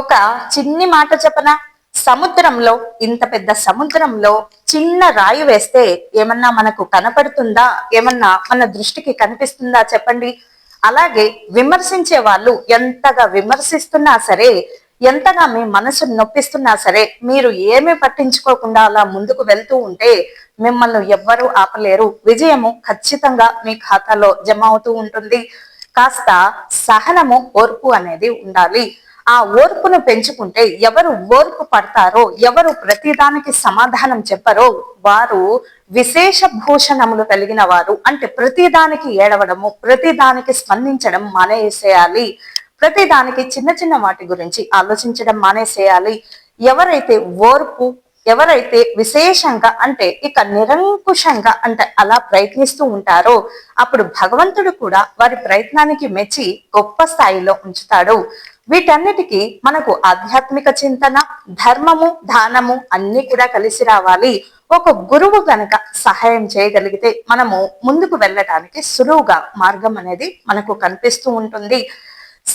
ఒక చిన్ని మాట చెప్పన? సముద్రంలో ఇంత పెద్ద సముద్రంలో చిన్న రాయి వేస్తే ఏమన్నా మనకు కనపడుతుందా? ఏమన్నా మన దృష్టికి కనిపిస్తుందా? చెప్పండి. అలాగే విమర్శించే వాళ్ళు ఎంతగా విమర్శిస్తున్నా సరే ఎంతగా మీ మనసు నొప్పిస్తున్నా సరే మీరు ఏమీ పట్టించుకోకుండా అలా ముందుకు వెళ్తూ ఉంటే మిమ్మల్ని ఎవ్వరూ ఆపలేరు. విజయము ఖచ్చితంగా మీ ఖాతాలో జమ అవుతూ ఉంటుంది. కాస్త సహనము ఓర్పు అనేది ఉండాలి. ఆ ఓర్పును పెంచుకుంటే ఎవరు ఓర్పు పడతారో ఎవరు ప్రతిదానికి సమాధానం చెప్పరో వారు విశేష భూషణములు కలిగిన వారు. అంటే ప్రతిదానికి ఏడవడము ప్రతిదానికి స్పందించడం మానేసేయాలి. ప్రతిదానికి చిన్న చిన్న వాటి గురించి ఆలోచించడం మానేసేయాలి. ఎవరైతే ఓర్పు ఎవరైతే విశేషంగా అంటే ఇక నిరంకుశంగా అంటే అలా ప్రయత్నిస్తూ ఉంటారో అప్పుడు భగవంతుడు కూడా వారి ప్రయత్నానికి మెచ్చి గొప్ప స్థాయిలో ఉంచుతాడు. వీటన్నిటికీ మనకు ఆధ్యాత్మిక చింతన ధర్మము దానము అన్ని కూడా కలిసి రావాలి. ఒక గురువు గనక సహాయం చేయగలిగితే మనము ముందుకు వెళ్ళటానికి సులువుగా మార్గం అనేది మనకు కనిపిస్తూ ఉంటుంది.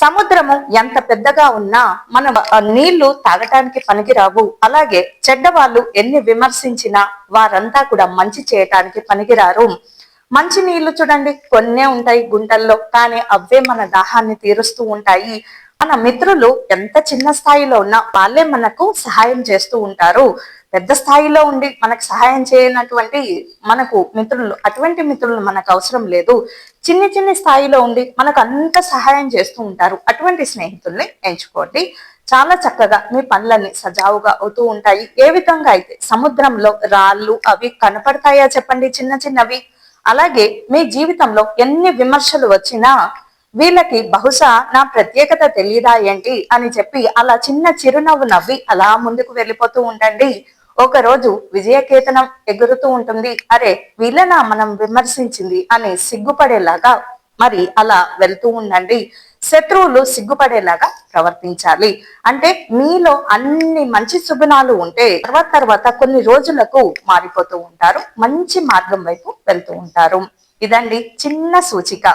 సముద్రము ఎంత పెద్దగా ఉన్నా మన నీళ్ళు తాగటానికి పనికిరావు. అలాగే చెడ్డవాళ్ళు ఎన్ని విమర్శించినా వారంతా కూడా మంచి చేయటానికి పనికిరారు. మంచి నీళ్ళు చూడండి కొన్నే ఉంటాయి గుంటల్లో కానీ అవే మన దాహాన్ని తీరుస్తూ ఉంటాయి. మన మిత్రులు ఎంత చిన్న స్థాయిలో ఉన్నా వాళ్ళే మనకు సహాయం చేస్తూ ఉంటారు. పెద్ద స్థాయిలో ఉండి మనకు సహాయం చేయనటువంటి మనకు మిత్రులు అటువంటి మిత్రులు మనకు అవసరం లేదు. చిన్ని చిన్ని స్థాయిలో ఉండి మనకు అంత సహాయం చేస్తూ ఉంటారు. అటువంటి స్నేహితుల్ని ఎంచుకోండి. చాలా చక్కగా మీ పనులన్నీ సజావుగా అవుతూ ఉంటాయి. ఏ విధంగా అయితే సముద్రంలో రాళ్ళు అవి కనపడతాయా చెప్పండి చిన్న చిన్నవి? అలాగే మీ జీవితంలో ఎన్ని విమర్శలు వచ్చినా వీళ్ళకి బహుశా నా ప్రత్యేకత తెలియదా ఏంటి అని చెప్పి అలా చిన్న చిరునవ్వు నవ్వి అలా ముందుకు వెళ్ళిపోతూ ఉండండి. ఒక రోజు విజయకేతనం ఎగురుతూ ఉంటుంది. అరే వీళ్ళనా మనం విమర్శించింది అని సిగ్గుపడేలాగా మరి అలా వెళ్తూ ఉండండి. శత్రువులు సిగ్గుపడేలాగా ప్రవర్తించాలి. అంటే మీలో అన్ని మంచి సుగుణాలు ఉంటే తర్వాత తర్వాత కొన్ని రోజులకు మారిపోతూ ఉంటారు. మంచి మార్గం వైపు వెళ్తూ ఉంటారు. ఇదండి చిన్న సూచిక.